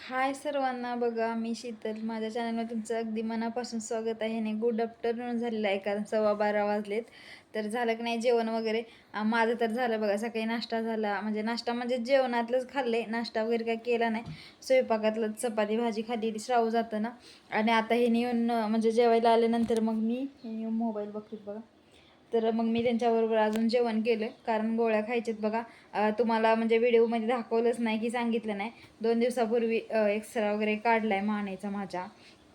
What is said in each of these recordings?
हाय सर्वांना बघा मी शीतल. माझ्या चॅनलवर तुमचं अगदी मनापासून स्वागत आहे. आणि गुड आफ्टरनून झालेलं आहे कारण सव्वा बारा वाजलेत. तर झालं की नाही जेवण वगैरे? माझं तर झालं बघा सकाळी नाश्ता झाला. म्हणजे नाश्ता म्हणजे जेवणातलंच खाल्ले नाश्ता वगैरे काय केला नाही. स्वयंपाकातलं चपाती भाजी खाल्ली श्रावू जातं ना. आणि आता हे येऊन म्हणजे जेवायला आल्यानंतर मग मी हे मोबाईल बघते बघा. तर मग मी त्यांच्याबरोबर अजून जेवण केलं. कारण गोळ्या खायच्यात बघा तुम्हाला म्हणजे व्हिडिओमध्ये दाखवलंच नाही की सांगितलं नाही. दोन दिवसापूर्वी एक्सरा वगैरे काढला आहे मानेचा माझ्या.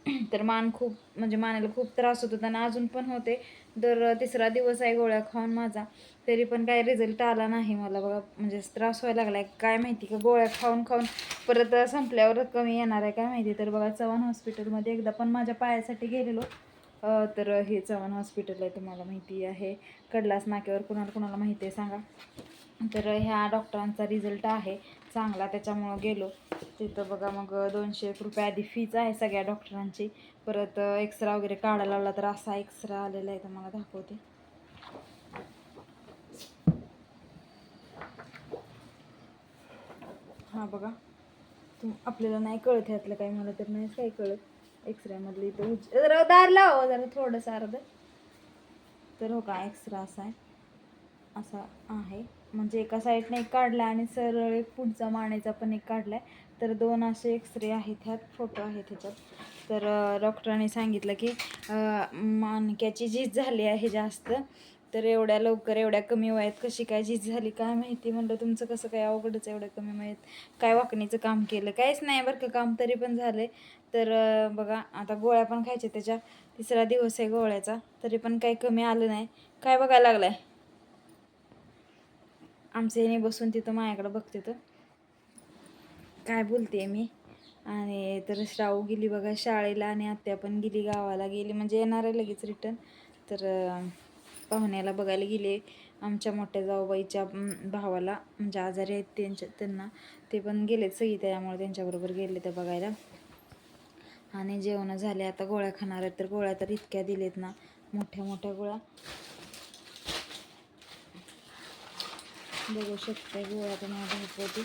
तर मान खूप म्हणजे मानेला खूप त्रास होत होता आणि अजून पण होते. तर तिसरा दिवस आहे गोळ्या खाऊन माझा. तरी पण काही रिझल्ट आला नाही मला बघा. म्हणजे त्रास व्हायला लागला आहे काय माहिती का गोळ्या खाऊन खाऊन परत संपल्यावर कमी येणार आहे काय माहिती. तर बघा चव्हाण हॉस्पिटलमध्ये एकदा पण माझ्या पायासाठी गेलेलो. तर हे चव्हाण हॉस्पिटल आहे तुम्हाला माहिती आहे. कडलास नाक्यावर कुणाला कुणाला माहिती आहे सांगा. तर ह्या डॉक्टरांचा रिझल्ट आहे. चांगला त्याच्यामुळं गेलो. तिथं बघा मग दोनशे एक रुपये आधी फीज आहे सगळ्या डॉक्टरांची परत एक्सरा वगैरे काढायला लावला तर असा एक्सरा आलेला आहे तुम्हाला दाखवते. हा बघा. तुम आपल्याला नाही कळत ह्यातलं काही मला तर नाहीच काही कळत. एक्सऱ्यामधलं इथं उज जरा दार लावा जरा थोडंसं अर्ध. तर हो का एक्सरा असा आहे. असा आहे. म्हणजे एका साईडने एक काढला आणि सरळ एक पुढचा मानेचा पण एक काढलाय. तर दोन असे एक्सरे आहेत ह्यात फोटो आहेत ह्याच्यात. तर डॉक्टरांनी सांगितलं की मानक्याची झीज झाली आहे जास्त. तर एवढ्या लवकर एवढ्या कमी वयात कशी काय झीज झाली काय माहिती म्हणलं तुमचं कसं काय अवघडच एवढं कमी वयात. काय वाकणीचं काम केलं काहीच नाही बरं का काम तरी पण झालं तर बघा आता गोळ्या पण खायच्या त्याच्या. तिसरा दिवस आहे गोळ्याचा तरी पण काही कमी आलं नाही. काय बघायला लागलाय? आमच्या येणे बसून तिथं माझ्याकडं बघते तर. काय बोलते मी? आणि तर श्रावू गेली बघा शाळेला आणि आत्या पण गेली गावाला गेली म्हणजे येणार आहे लगेच रिटर्न तर पाहुण्याला बघायला गेले. आमच्या मोठ्या जाऊबाईच्या भावाला म्हणजे आजारी आहेत त्यांच्या त्यांना. ते पण गेलेत सगळी त्यामुळे त्यांच्याबरोबर गेले ते बघायला. आणि जेवणं झाले. आता गोळ्या खाणार आहेत तर गोळ्या तर इतक्या दिलेत ना. मोठ्या मोठ्या गोळ्या. बघू शकते गोळ्या पण होती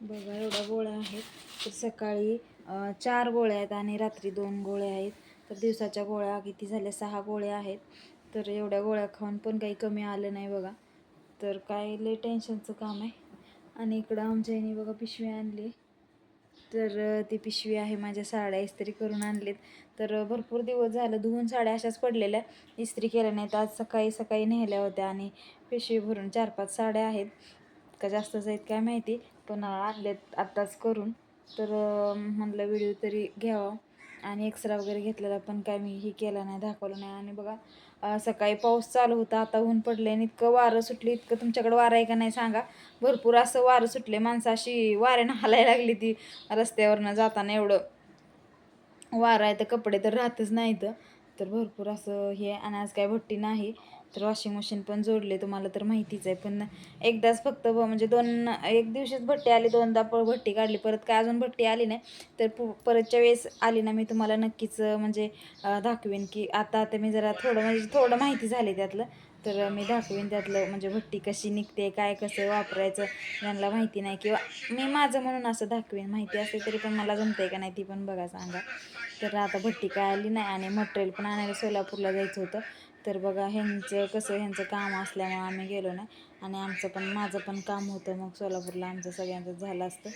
बघा एवढ्या गोळ्या आहेत. तर सकाळी चार गोळ्या आहेत आणि रात्री दोन गोळ्या आहेत. तर दिवसाच्या गोळ्या किती झाल्या? सहा गोळ्या आहेत. तर एवढ्या गोळ्या खाऊन पण काही कमी आलं नाही बघा. तर काय लय टेन्शनचं काम आहे. आणि इकडं आमच्या आईने बघा पिशवी आणली. तर ती पिशवी आहे. माझ्या साड्या इस्त्री करून आणलीत. तर भरपूर दिवस झालं. धुवून साड्या अशाच पडलेल्या. इस्त्री केल्या नाहीत. आज सकाळी सकाळी नेल्या होत्या आणि पिशवी भरून चार पाच साड्या आहेत. का जास्तच आहेत काय माहिती. पण अ, आणल्यात आत्ताच करून. तर म्हटलं म्हणलं व्हिडिओ तरी घ्यावा. आणि एक्सरा वगैरे घेतलेला पण काय मी हे केला नाही दाखवलं नाही. आणि बघा सकाळी पाऊस चालू होता आता ऊन पडले आणि इतकं वारं सुटली. इतकं तुमच्याकडे वारं आहे का नाही सांगा. भरपूर असं वारं सुटले माणसं अशी वाऱ्यानं हालायला लागली ती रस्त्यावरनं जाताना एवढं. वारं आहे तर कपडे तर राहतच नाहीत. तर भरपूर असं हे आणि आज काय भट्टी नाही. तर वॉशिंग मशीन पण जोडले तुम्हाला तर माहितीच आहे. पण एकदाच फक्त म्हणजे दोन एक दिवशीच भट्टी आली दोनदा प भट्टी काढली. परत काय अजून भट्टी आली नाही तर पु परतच्या वेळेस आली ना मी तुम्हाला नक्कीच म्हणजे दाखवेन की आता आता मी जरा थोडं म्हणजे थोडं माहिती झाली त्यातलं. तर मी दाखवेन त्यातलं म्हणजे भट्टी कशी निघते काय कसं वापरायचं यांना माहिती नाही. किंवा मी माझं म्हणून असं दाखवेन माहिती असते तरी पण मला जमतंय का नाही ती पण बघा सांगा. तर आता भट्टी काय आली नाही आणि मटेरियल पण आणायला सोलापूरला जायचं होतं. तर बघा ह्यांचं कसं ह्यांचं काम असल्यामुळं आम्ही गेलो नाही आणि आमचं पण माझं पण काम होतं मग सोलापूरला. आमचं सगळ्यांचं झालं असतं.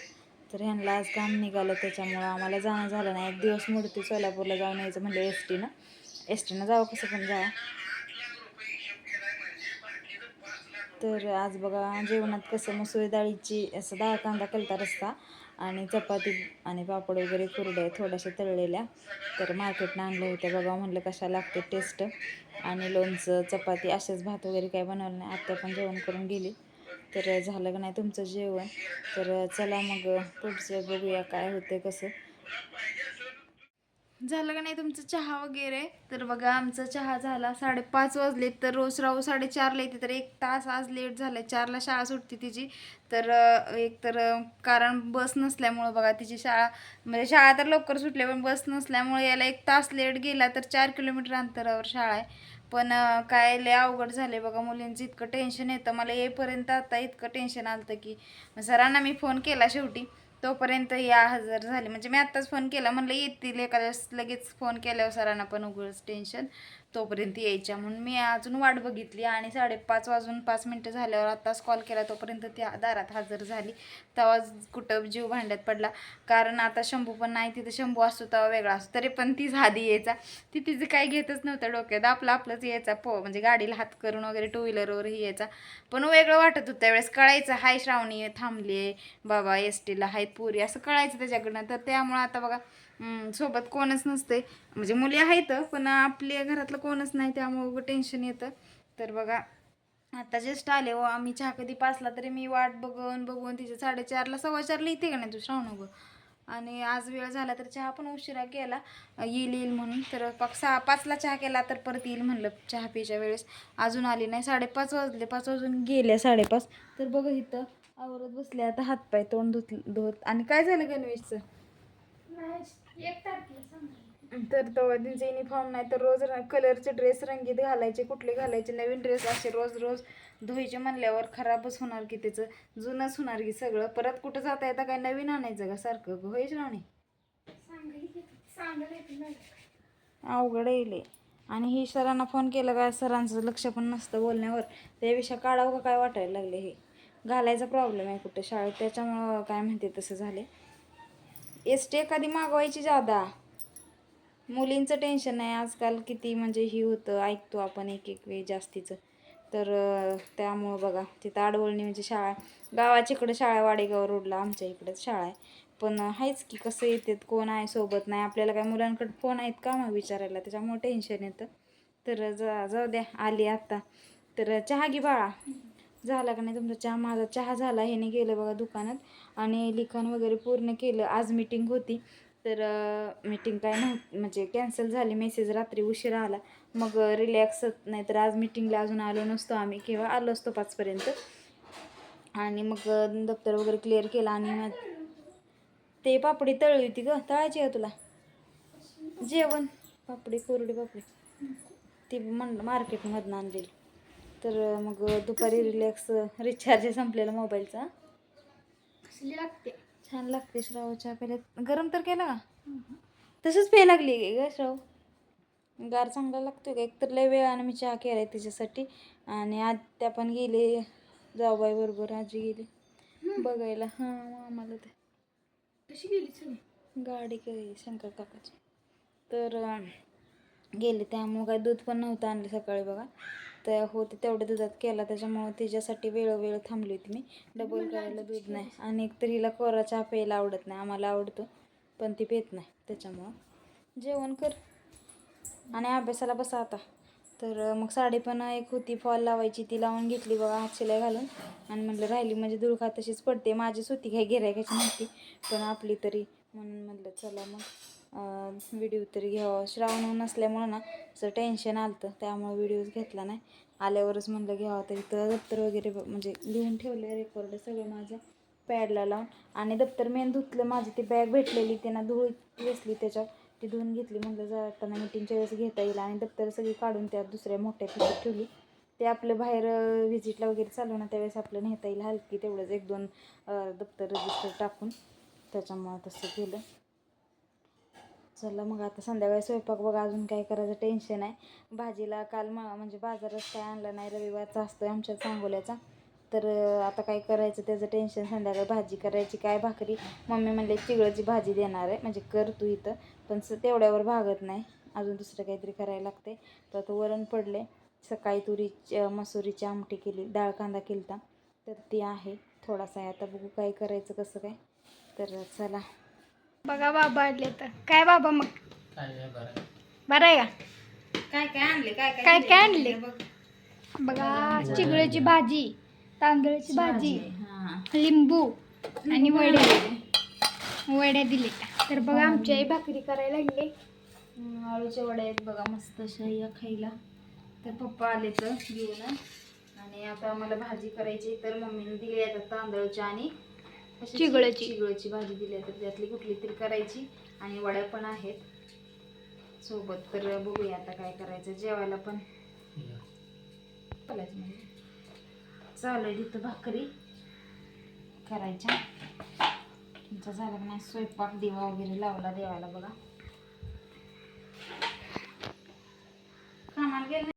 तर ह्यांना आज काम निघालं त्याच्यामुळं आम्हाला जाणं झालं नाही. एक दिवस मोडते सोलापूरला जाऊन यायचं म्हणजे एस टीनं एस टीनं जावं कसं पण जावं. तर आज बघा जेवणात कसं मसूर डाळीची असं डाळ कांदा केलता रस्ता आणि चपाती आणि पापड वगैरे कुरड्या थोड्याशा तळलेल्या. तर मार्केटनं आणल्या होत्या. बाबा म्हणलं कशा लागते टेस्ट आणि लोणचं चपाती असेच भात वगैरे काय बनवलं नाही. आत्या पण जेवण करून गेली. तर झालं का नाही तुमचं जेवण. तर चला मग पुढचं बघूया काय होतं कसं. झालं का नाही तुमचं चहा वगैरे? तर बघा आमचा चहा झाला साडेपाच वाजले. तर रोज राहू साडेचारला येते तर एक तास आज लेट झाला चारला शाळा सुटते तिची. तर एक तर कारण बस नसल्यामुळं बघा तिची शाळा म्हणजे शाळा तर लवकर सुटली पण बस नसल्यामुळे याला एक तास लेट गेला तर चार किलोमीटर अंतरावर शाळा आहे. पण काय लय अवघड झाले बघा मुलींचं इतकं टेन्शन येतं. मला येईपर्यंत आता इतकं टेन्शन आलं की सरांना मी फोन केला शेवटी. तोपर्यंत या हजर झाले. म्हणजे मी आत्ताच फोन केला. म्हणलं येतील एखाद्या वेळेस लगेच फोन केल्यावर सरांना पण उघडच टेन्शन तोपर्यंत यायच्या. म्हणून मी अजून वाट बघितली आणि साडेपाच वाजून पाच मिनटं झाल्यावर आत्ताच कॉल केला. तोपर्यंत ती दारात हजर झाली. तेव्हा कुठं जीव भांड्यात पडला. कारण आता शंभू पण नाही. तिथं शंभू असतो तेव्हा वेगळा असतो. तरी पण ती आधी यायचा. ती तिचं काही घेतच नव्हतं डोक्यात. आपलं आपलंच यायचा. पो म्हणजे गाडीला हात करून वगैरे टू व्हीलरवरही यायचा. पण वेगळं वाटत होतं त्यावेळेस. कळायचं हाय श्रावणी थांबली आहे बाबा एस टीला हाय पुरी. असं कळायचं त्याच्याकडनं. तर त्यामुळं आता बघा सोबत कोणच नसते. म्हणजे मुली आहेत पण आपल्या घरातलं कोणच नाही त्यामुळं टेन्शन येतं. तर बघा आता जस्ट आले हो आम्ही चहा कधी पाचला तरी मी वाट बघून बघून तिचे साडेचारला सव्वा चारला येते का नाही तू श्रावण बघ आणि आज वेळ झाला तर चहा पण उशिरा केला. येईल येईल म्हणून. तर पाच सहा पाचला चहा केला तर परत येईल म्हणलं चहा पिच्या वेळेस. अजून आली नाही साडेपाच वाजले पाच वाजून गेल्या साडेपाच. तर बघा इथं आवरत बसले आता हातपाय तोंड धुत धुत. आणि काय झालं गणवेशचं? तर तो त्यांचे युनिफॉर्म नाही तर रोज कलरचे ड्रेस रंगीत घालायचे कुठले घालायचे नवीन ड्रेस असे रोज रोज धुवायचे म्हणल्यावर खराबच होणार की त्याचं जुनंच होणार की सगळं. परत कुठं जाता येतं काय नवीन आणायचं का सारखं? होईच राहणे अवघड येईल आणि ही सरांना फोन केला का सरांचं लक्ष पण नसतं बोलण्यावर. त्याविषयी काढावं का काय वाटायला लागले हे. घालायचा प्रॉब्लेम आहे कुठं शाळेत त्याच्यामुळं काय म्हणते तसं झाले एस टी एखादी मागवायची जादा. मुलींचं टेन्शन नाही. आजकाल किती म्हणजे ही होतं. ऐकतो आपण एक एक वेळ जास्तीचं. तर त्यामुळं बघा तिथं आडवळणी म्हणजे शाळा गावाच्या इकडं शाळा वाडेगाव रोडला आमच्या इकडंच शाळा आहे. पण आहेच की कसं येतात कोण आहे सोबत नाही. आपल्याला काय मुलांकडे फोन आहेत का मग विचारायला? त्याच्यामुळं टेन्शन येतं. तर जा जाऊ द्या आली आत्ता तर चहा घे बाळा. झाला का नाही तुमचा चहा? माझा चहा झाला ह्याने गेलं बघा दुकानात. आणि लिखाण वगैरे पूर्ण केलं. आज मीटिंग होती. तर मीटिंग काय नव्हती म्हणजे कॅन्सल झाली. मेसेज रात्री उशिरा आला. मग रिलॅक्स नाही तर आज मीटिंगला अजून आलो नसतो आम्ही. किंवा आलो असतो पाचपर्यंत. आणि मग दप्तर वगैरे क्लिअर केलं आणि मग ते पापडी तळली होती ग. तळायची का तुला? जेवण. पापडी कोरडी पापडी. ती म्हणलं मार्केटमधनं आणलेली. तर मग दुपारी रिलॅक्स रिचार्ज संपलेला मोबाईलचा कसली लागते? छान लागते श्राव चहा प्यायला गरम तर केला का तसंच प्यायला लागली ग श्राव. गार चांगला लागतो का एकतर लय वेळानं मी चहा केलाय तिच्यासाठी आणि आज त्या पण गेले जाऊबाई बरोबर आजी गेली बघायला. हां आम्हाला ते. कशी गेली सगळी? गाडी केली शंकर काकाची. तर गेले त्यामुळं काय दूध पण नव्हतं आणलं सकाळी बघा. तर होते तेवढ्या दुधात केला. त्याच्यामुळं तिच्यासाठी वेळोवेळ थांबली होती मी. डबल करायला दूध नाही. आणि एक तर हिला कोरा चहा प्यायला आवडत नाही. आम्हाला आवडतो. पण ती पेत नाही. त्याच्यामुळं. जेवण कर. आणि अभ्यासाला बसा आता. तर मग साडी पण एक होती. फॉल लावायची. ती लावून घेतली बघा हात शिलाई घालून. आणि म्हणलं राहिली म्हणजे दुर्खा तशीच पडते. माझीच होती. काही गिरायकाची नव्हती पण आपली तरी. म्हणून म्हणलं चला मग. व्हिडिओ तरी घ्यावा. श्रावण नसल्यामुळं ना असं टेन्शन आलं होतं त्यामुळे व्हिडिओज घेतला नाही. आल्यावरच म्हणलं घ्यावा तरी. तर दप्तर वगैरे ब- म्हणजे लिहून ठेवलं रेकॉर्ड सगळं माझं. पॅडला लावून. आणि दप्तर मेन धुतलं माझी. ती बॅग भेटलेली त्यांना धूळ वेसली त्याच्यावर ती धुवून घेतली म्हणलं जाताना मिटिंगच्या वेळेस घेता येईल. आणि दप्तर सगळी काढून त्या दुसऱ्या मोठ्या पिशवीत ठेवली. ते आपलं बाहेर व्हिजिटला वगैरे चालू ना त्यावेळेस आपलं नेता येईल. हलकी तेवढंच एक दोन दप्तर रजिस्टर टाकून. त्याच्यामुळं तसं केलं. चला मग आता संध्याकाळी स्वयंपाक बघा अजून काय करायचं टेन्शन आहे. भाजीला काल मा म्हणजे बाजारात काय आणलं नाही रविवारचा असतोय आमच्या सांगोल्याचा. तर आता काय करायचं त्याचं टेन्शन संध्याकाळी भाजी करायची काय भाकरी? मम्मी म्हणले चिगळाची भाजी देणार आहे. म्हणजे कर तू इथं. पण तेवढ्यावर भागत नाही. अजून दुसरं काहीतरी करायला लागते तर आता वरण पडले सकाळी तुरी मसुरीची आमटी केली डाळ कांदा केलता. तर ती आहे. थोडासा आहे. आता बघू काय करायचं कसं काय. तर चला. बघा बाबा आणले तर. काय बाबा मग? बरं आहे. का? काय काय आणले? काय काय काय आणले? बघ. चिगळीची भाजी तांदळाची भाजी हा. लिंबू आणि वड्या वड्या दिले तर बघा आमची आई भाकरी करायला लागली. आळूच्या वड्या आहेत बघा मस्त अशा या खायला. तर पप्पा आले तर घेऊन. आणि आता मला भाजी करायची तर मम्मीने दिली आता तांदळाची आणि चिगळ्याची. भाजी दिली आहे तर त्यातली कुठली तरी करायची आणि वड्या पण आहेत. सोबत तर बघूया आता काय करायचं. जेवायला पण म्हणजे. चालू आहे तिथं भाकरी करायच्या. तुमचा झाला नाही स्वयंपाक? दिवा वगैरे लावला देवाला बघा. कामाला गेलं